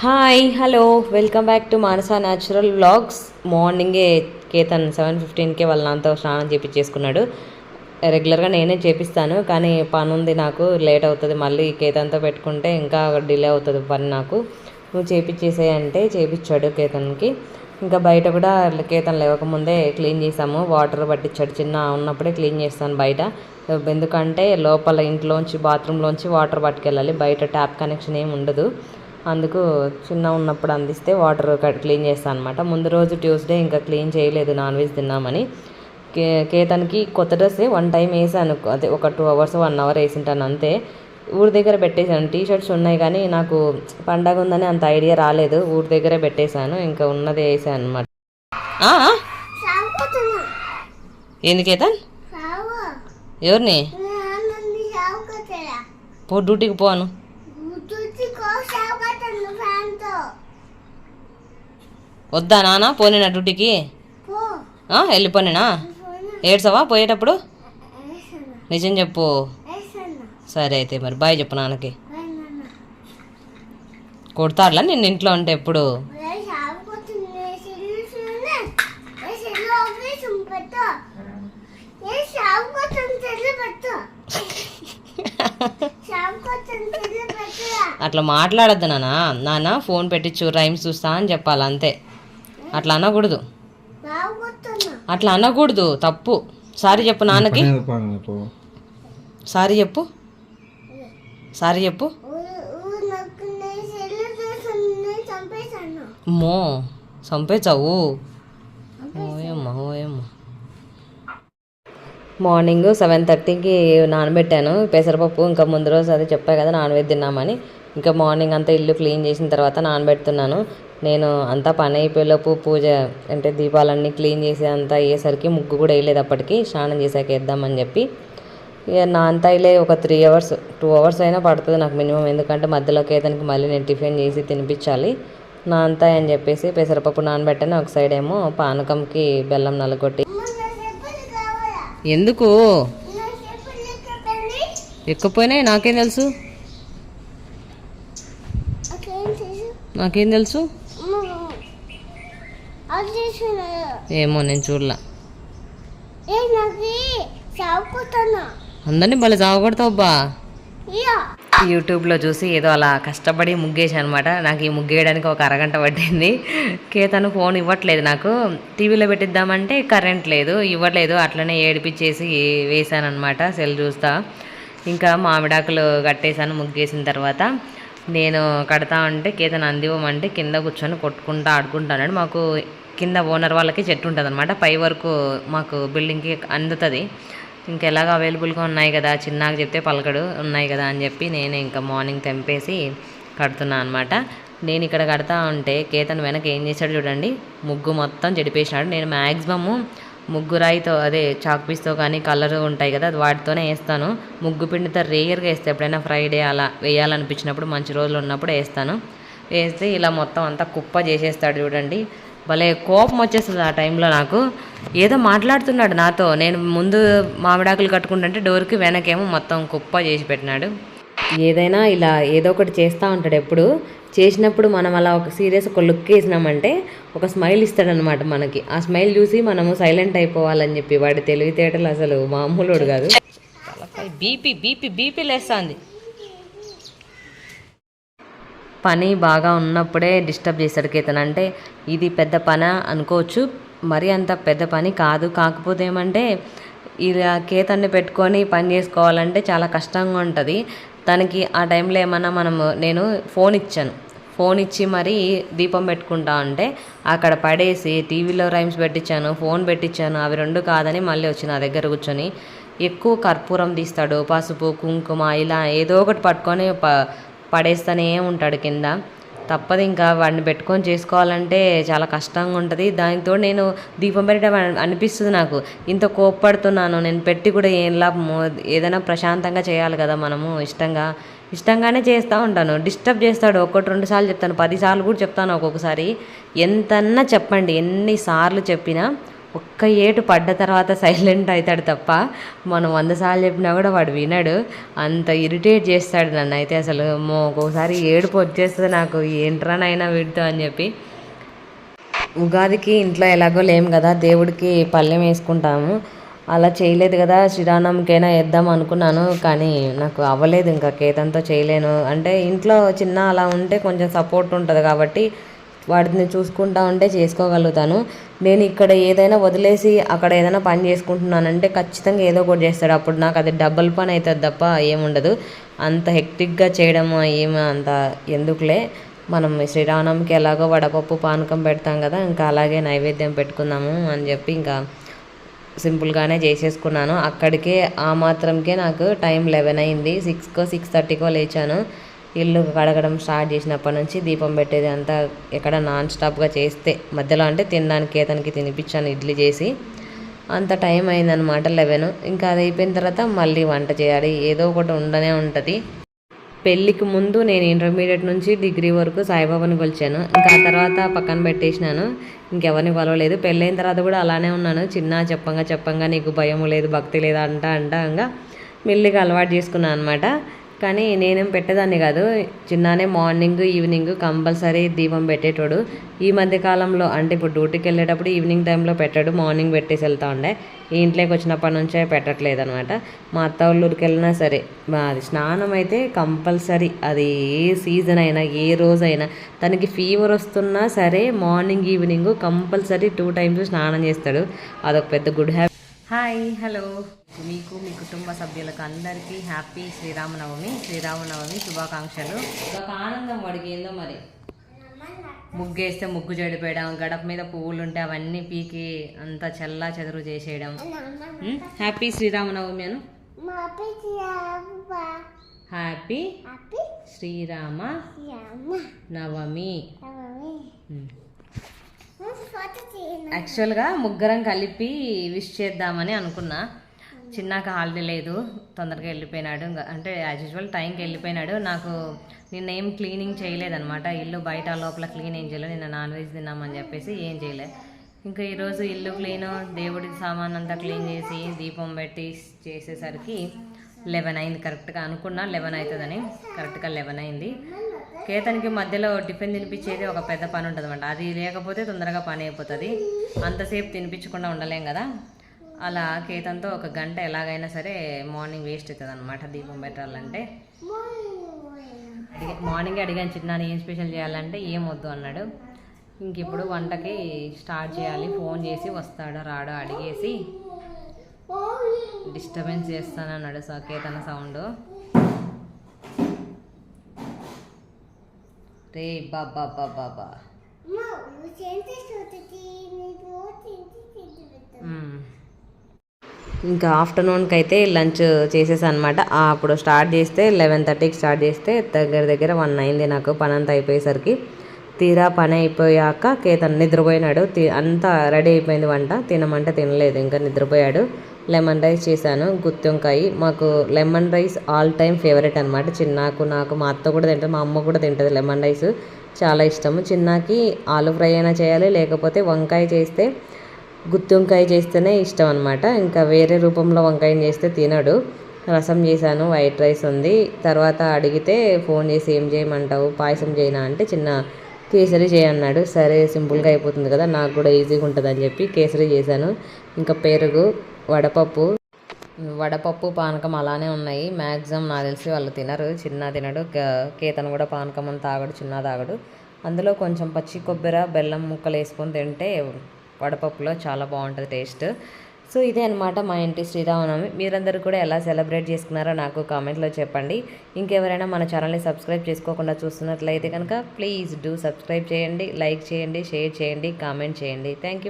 Hi hello. Welcome back to Manasa natural vlogs. మార్నింగే Ketan seven ఫిఫ్టీన్కే వాళ్ళ నాన్నతో స్నానం చేపించేసుకున్నాడు రెగ్యులర్గా నేనే చేపిస్తాను కానీ పని ఉంది నాకు లేట్ అవుతుంది. మళ్ళీ కేతన్తో పెట్టుకుంటే ఇంకా డిలే అవుతుంది పని నాకు. నువ్వు చేపించేసే అంటే చేపించాడు కేతన్కి. ఇంకా బయట కూడా కేతన్ లేవకముందే క్లీన్ చేసాము వాటర్ పట్టించాడు చిన్న ఉన్నప్పుడే క్లీన్ చేస్తాను బయట. ఎందుకంటే లోపల ఇంట్లోంచి బాత్రూంలోంచి వాటర్ పట్టుకెళ్ళాలి. బయట ట్యాప్ కనెక్షన్ ఏమి ఉండదు. అందుకు చిన్న ఉన్నప్పుడు అందిస్తే వాటర్ క్లీన్ చేస్తాను అనమాట ముందు రోజు ట్యూస్డే ఇంకా క్లీన్ చేయలేదు నాన్ వెజ్ తిన్నామని. కే కేతన్కి కొత్త డ్రెస్ వన్ టైం వేసాను. అదే ఒక టూ అవర్స్ వన్ అవర్ వేసింటాను అంతే. ఊరి దగ్గర పెట్టేశాను. టీ షర్ట్స్ ఉన్నాయి కానీ నాకు పండగ ఉందని అంత ఐడియా రాలేదు. ఊరి దగ్గరే పెట్టేశాను. ఇంకా ఉన్నదే వేసాను అనమాట ఏంది కేతన్? ఎవరిని? పో డ్యూటీకి పోను. వద్దా నాన్న పోనేనా డ్యూటీకి? వెళ్ళిపోనేనా? ఏడ్సవా పోయేటప్పుడు? నిజం చెప్పు. సరే అయితే మరి బాయ్ చెప్పు నాన్నకి. నాన్న. కొడతాడులా నేను ఇంట్లో ఉంటే ఎప్పుడు? పెట్టు. పెట్టు పెట్టు. అట్లా మాట్లాడద్దు నాన్న నాన్న ఫోన్ పెట్టించు రైమ్స్ చూస్తా అని చెప్పాలి అంతే. అట్లా అనకూడదు. అట్లా అనకూడదు తప్పు. సారీ చెప్పు నాన్నకి. సారీ చెప్పు. సారీ చెప్పు. అమ్మో చంపేచావు ఓయమ్మ ఓయమ్మ. మార్నింగ్ సెవెన్ థర్టీకి నానబెట్టాను. పెసరపప్పు ఇంకా ముందు రోజు అదే చెప్పా కదా నానబెట్టి తిన్నామని. ఇంకా మార్నింగ్ అంతా ఇల్లు క్లీన్ చేసిన తర్వాత నానబెడుతున్నాను. నేను అంతా పని అయిపోయేలోపు పూజ అంటే దీపాలన్నీ క్లీన్ చేసి అంతా అయ్యేసరికి ముగ్గు కూడా వేయలేదు అప్పటికి. స్నానం చేశాక వేద్దామని చెప్పి. ఇక నా అంతా ఇలా ఒక త్రీ అవర్స్ టూ అవర్స్ అయినా పడుతుంది నాకు మినిమం. ఎందుకంటే మధ్యలో కేతనికి మళ్ళీ నేను టిఫిన్ చేసి తినిపించాలి. నా అంతా అని చెప్పేసి పెసరపప్పు నానబెట్టాను ఒక సైడ్ ఏమో పానకంకి బెల్లం నలగొట్టి. ఎందుకు? ఎక్కపోయినాయి నాకేం తెలుసు? నాకేం తెలుసు? ఏమో నేను చూడలా. అందరినీ భలే చావగొడతావుబ్బా యూట్యూబ్లో చూసి ఏదో అలా కష్టపడి ముగ్గేసాను అనమాట నాకు ఈ ముగ్గేయడానికి ఒక అరగంట పట్టింది. కేతను ఫోన్ ఇవ్వట్లేదు నాకు. టీవీలో పెట్టిద్దామంటే కరెంట్ లేదు ఇవ్వట్లేదు. అట్లనే ఏడిపించేసి వేసాను అనమాట సెల్ చూస్తా. ఇంకా మామిడాకులు కట్టేశాను ముగ్గేసిన తర్వాత. నేను కడతా ఉంటే కేతను అందివ్వమంటే కింద కూర్చొని కొట్టుకుంటా ఆడుకుంటాడు మాకు కింద ఓనర్ వాళ్ళకి చెట్టు ఉంటుంది అనమాట పై వరకు మాకు బిల్డింగ్కి అందుతుంది. ఇంకెలాగ అవైలబుల్గా ఉన్నాయి కదా చిన్నగా చెప్తే పలకడు ఉన్నాయి కదా అని చెప్పి నేను ఇంకా మార్నింగ్ తెంపేసి కడుతున్నా అనమాట నేను ఇక్కడ కడతా ఉంటే కేతన్ వెనక ఏం చేశాడు చూడండి ముగ్గు మొత్తం చెడిపేసినాడు. నేను మ్యాక్సిమము ముగ్గు రాయితో అదే చాక్ పీస్తో కానీ కలర్ ఉంటాయి కదా అది వాటితోనే వేస్తాను. ముగ్గు పిండితో రేయర్గా వేస్తే ఎప్పుడైనా ఫ్రైడే అలా వేయాలనిపించినప్పుడు మంచి రోజులు ఉన్నప్పుడు వేస్తాను. వేస్తే ఇలా మొత్తం అంతా కుప్ప చేసేస్తాడు చూడండి. భలే కోపం వచ్చేస్తుంది ఆ టైంలో నాకు. ఏదో మాట్లాడుతున్నాడు నాతో. నేను ముందు మామిడాకులు కట్టుకుంటుంటే డోర్కి వెనకేమో మొత్తం కుప్ప చేసి పెట్టినాడు. ఏదైనా ఇలా ఏదో ఒకటి చేస్తూ ఉంటాడు ఎప్పుడు. చేసినప్పుడు మనం అలా ఒక సీరియస్ ఒక లుక్ వేసినామంటే ఒక స్మైల్ ఇస్తాడనమాట మనకి. ఆ స్మైల్ చూసి మనము సైలెంట్ అయిపోవాలని చెప్పి వాడి తెలివితేటలు అసలు మామూలుడు కాదు. బీపీ బీపీ బీపీ లేస్తుంది. పని బాగా ఉన్నప్పుడే డిస్టర్బ్ చేశాడు కేతన్. అంటే ఇది పెద్ద పని అనుకోవచ్చు మరి అంత పెద్ద పని కాదు. కాకపోతే ఏమంటే ఇలా కేతన్ని పెట్టుకొని పని చేసుకోవాలంటే చాలా కష్టంగా ఉంటుంది. తనకి ఆ టైంలో ఏమన్నా మనము నేను ఫోన్ ఇచ్చాను. ఫోన్ ఇచ్చి మరీ దీపం పెట్టుకుంటా ఉంటే అక్కడ పడేసి టీవీలో రైమ్స్ పెట్టించాను ఫోన్ పెట్టించాను. అవి రెండు కాదని మళ్ళీ వచ్చి నా దగ్గర కూర్చొని ఎక్కువ కర్పూరం తీస్తాడు. పసుపు కుంకుమ ఇలా ఏదో ఒకటి పట్టుకొని ప పడేస్తూనే ఉంటాడు కింద. తప్పదు ఇంకా వాడిని పెట్టుకొని చేసుకోవాలంటే చాలా కష్టంగా ఉంటుంది. దానితో నేను దీపం పెట్టడం అనిపిస్తుంది నాకు. ఇంత కోప్పడుతున్నాను. నేను పెట్టి కూడా ఏం లాభము? ఏదైనా ప్రశాంతంగా చేయాలి కదా మనము. ఇష్టంగా ఇష్టంగానే చేస్తూ ఉంటాను. డిస్టర్బ్ చేస్తాడు. ఒకటి రెండు సార్లు చెప్తాను. పదిసార్లు కూడా చెప్తాను ఒక్కొక్కసారి. ఎంతన్నా చెప్పండి. ఎన్నిసార్లు చెప్పినా ఒక్క ఏటు పడ్డ తర్వాత సైలెంట్ అవుతాడు తప్ప మనం వంద సార్లు చెప్పినా కూడా వాడు వినడు. అంత ఇరిటేట్ చేస్తాడు నన్ను. అయితే అసలు మో ఒక్కోసారి ఏడుపు వచ్చేస్తుంది నాకు. ఏంట్రానైనా వీడితో? అని చెప్పి ఉగాదికి ఇంట్లో ఎలాగో లేం కదా దేవుడికి పళ్ళెం వేసుకుంటాము. అలా చేయలేదు కదా శ్రీరామకైనా వేద్దాం అనుకున్నాను కానీ నాకు అవ్వలేదు ఇంకా. కేతంతో చేయలేను. అంటే ఇంట్లో చిన్న అలా ఉంటే కొంచెం సపోర్ట్ ఉంటుంది కాబట్టి వాటిని చూసుకుంటా ఉంటే చేసుకోగలుగుతాను. నేను ఇక్కడ ఏదైనా వదిలేసి అక్కడ ఏదైనా పని చేసుకుంటున్నానంటే ఖచ్చితంగా ఏదో ఒకటి చేస్తాడు. అప్పుడు నాకు అది డబల్ పని అవుతుంది తప్ప ఏముండదు అంత హెక్టిక్గా చేయడం ఏమి అంత ఎందుకులే. మనం శ్రీరామనవమికి ఎలాగో వడపప్పు పానకం పెడతాం కదా ఇంకా అలాగే నైవేద్యం పెట్టుకుందాము అని చెప్పి ఇంకా సింపుల్గానే చేసేసుకున్నాను. అక్కడికే ఆ మాత్రంకే నాకు టైం లెవెన్ అయింది. సిక్స్కో సిక్స్ థర్టీకో లేచాను. ఇల్లు కడగడం స్టార్ట్ చేసినప్పటి నుంచి దీపం పెట్టేది అంతా ఎక్కడ నాన్ స్టాప్గా చేస్తే మధ్యలో అంటే తినడానికి ఏతనికి తినిపించాను ఇడ్లీ చేసి. అంత టైం అయిందనమాట లెవెన్. ఇంకా అది అయిపోయిన తర్వాత మళ్ళీ వంట చేయాలి. ఏదో ఒకటి ఉండనే ఉంటుంది. పెళ్ళికి ముందు నేను ఇంటర్మీడియట్ నుంచి డిగ్రీ వరకు సాయిబాబాని కొలిచాను. ఇంకా ఆ తర్వాత పక్కన పెట్టేసినాను. ఇంకెవరిని కొలవలేదు. పెళ్ళైన తర్వాత కూడా అలానే ఉన్నాను. చిన్న చెప్పంగా చెప్పంగా నీకు భయం లేదు భక్తి లేదు అంట అంట ఇంకా మెల్లిగా అలవాటు చేసుకున్నాను అనమాట కానీ నేనేం పెట్టేదాన్ని కాదు. చిన్ననే మార్నింగ్ ఈవినింగ్ కంపల్సరీ దీపం పెట్టేటోడు. ఈ మధ్య కాలంలో అంటే ఇప్పుడు డ్యూటీకి వెళ్ళేటప్పుడు ఈవినింగ్ టైంలో పెట్టాడు. మార్నింగ్ పెట్టేసి వెళ్తా ఉండే. ఈ ఇంట్లోకి వచ్చినప్పటి నుంచే పెట్టట్లేదు అనమాట మా అత్త వాళ్ళ వెళ్ళినా సరే మా అది స్నానం అయితే కంపల్సరీ. అది ఏ సీజన్ అయినా ఏ రోజైనా. తనకి ఫీవర్ వస్తున్నా సరే morning evening compulsory two times స్నానం చేస్తాడు. అదొక పెద్ద గుడ్ హ్యాబిట్. Hi hello. మీకు మీ కుటుంబ సభ్యులకు అందరికీ హ్యాపీ శ్రీరామనవమి శ్రీరామనవమి శుభాకాంక్షలు. ఒక ఆనందం వాడికి ఏందో మరి? ముగ్గేస్తే ముగ్గు చెడిపోయడం గడప మీద పువ్వులు ఉంటే అవన్నీ పీకి అంతా చల్లా చెదరు చేసేయడం. Happy Sriramanavami Anu. Happy happy Srirama Navami యాక్చువల్గా ముగ్గురం కలిపి విష్ చేద్దామని అనుకున్నా. చిన్నాక హాలిడే లేదు తొందరగా వెళ్ళిపోయినాడు. ఇంకా అంటే యాజ్ యూజువల్ టైంకి వెళ్ళిపోయినాడు. నాకు నిన్న ఏం క్లీనింగ్ చేయలేదనమాట ఇల్లు బయట లోపల క్లీన్ ఏం చేయలేదు. నిన్న నాన్ వెజ్ తిన్నామని చెప్పేసి ఏం చేయలే. ఇంకా ఈరోజు ఇల్లు క్లీన్ దేవుడి సామాన్ అంతా క్లీన్ చేసి దీపం పెట్టి చేసేసరికి లెవెన్ అయింది. కరెక్ట్గా అనుకున్నా లెవెన్ అవుతుందని. కరెక్ట్గా లెవెన్ అయింది. కేతనికి మధ్యలో టిఫిన్ తినిపించేది ఒక పెద్ద పని ఉంటుంది అది లేకపోతే తొందరగా పని అయిపోతుంది. అంతసేపు తినిపించకుండా ఉండలేం కదా. అలా కేతంతో ఒక గంట ఎలాగైనా సరే మార్నింగ్ వేస్ట్ అవుతుంది అనమాట దీపం పెట్టాలంటే. మార్నింగే మార్నింగ్ అడిగాను చిన్న ఏం స్పెషల్ చేయాలంటే ఏం వద్దు అన్నాడు. ఇంక ఇప్పుడు వంటకి స్టార్ట్ చేయాలి. ఫోన్ చేసి వస్తాడో రాడో అడిగేసి డిస్టర్బెన్స్ చేస్తానన్నాడు సో కేతన సౌండ్. రే బాబా బాబా బా ఇంకా ఆఫ్టర్నూన్కి అయితే లంచ్ చేసేసా అనమాట అప్పుడు స్టార్ట్ చేస్తే లెవెన్ థర్టీకి స్టార్ట్ చేస్తే దగ్గర దగ్గర వన్ అయింది నాకు పని అంతా అయిపోయేసరికి. తీరా పని అయిపోయాక కేతన్ నిద్రపోయినాడు. తి- అంతా రెడీ అయిపోయింది వంట. తినమంటే తినలేదు ఇంకా నిద్రపోయాడు. లెమన్ రైస్ చేశాను. గుత్తొంకాయ. మాకు lemon rice all time favourite అనమాట చిన్నాకు నాకు మా అత్త కూడా తింటుంది మా అమ్మ కూడా తింటుంది లెమన్ రైస్. చాలా ఇష్టము. చిన్నాకి ఆలు ఫ్రై అయినా చేయాలి లేకపోతే వంకాయ చేస్తే గుత్తి వంకాయ చేస్తేనే ఇష్టం అనమాట ఇంకా వేరే రూపంలో వంకాయని చేస్తే తినడు. రసం చేశాను వైట్ రైస్ ఉంది. తర్వాత అడిగితే ఫోన్ చేసి ఏం చేయమంటావు? పాయసం చేయనా? అంటే చిన్న కేసరి చేయన్నాడు సరే సింపుల్గా అయిపోతుంది కదా నాకు కూడా ఈజీగా ఉంటుంది అని చెప్పి కేసరి చేశాను. ఇంకా పెరుగు వడపప్పు వడపప్పు పానకం అలానే ఉన్నాయి. మ్యాక్సిమం నాకు తెలిసి వాళ్ళు తినరు. చిన్న తినడు. కేతను కూడా పానకం అని తాగడు చిన్న తాగడు. అందులో కొంచెం పచ్చి కొబ్బరి బెల్లం ముక్కలు వేసుకొని తింటే వడపప్పులో చాలా బాగుంటుంది టేస్ట్. సో ఇదే అనమాట మా ఇంటి శ్రీరామనవమి. మీరందరూ కూడా ఎలా సెలబ్రేట్ చేసుకున్నారో నాకు కామెంట్లో చెప్పండి. ఇంకెవరైనా మన ఛానల్ని సబ్స్క్రైబ్ చేసుకోకుండా చూస్తున్నట్లయితే కనుక ప్లీజ్ డూ సబ్స్క్రైబ్ చేయండి లైక్ చేయండి షేర్ చేయండి కామెంట్ చేయండి. Thank you.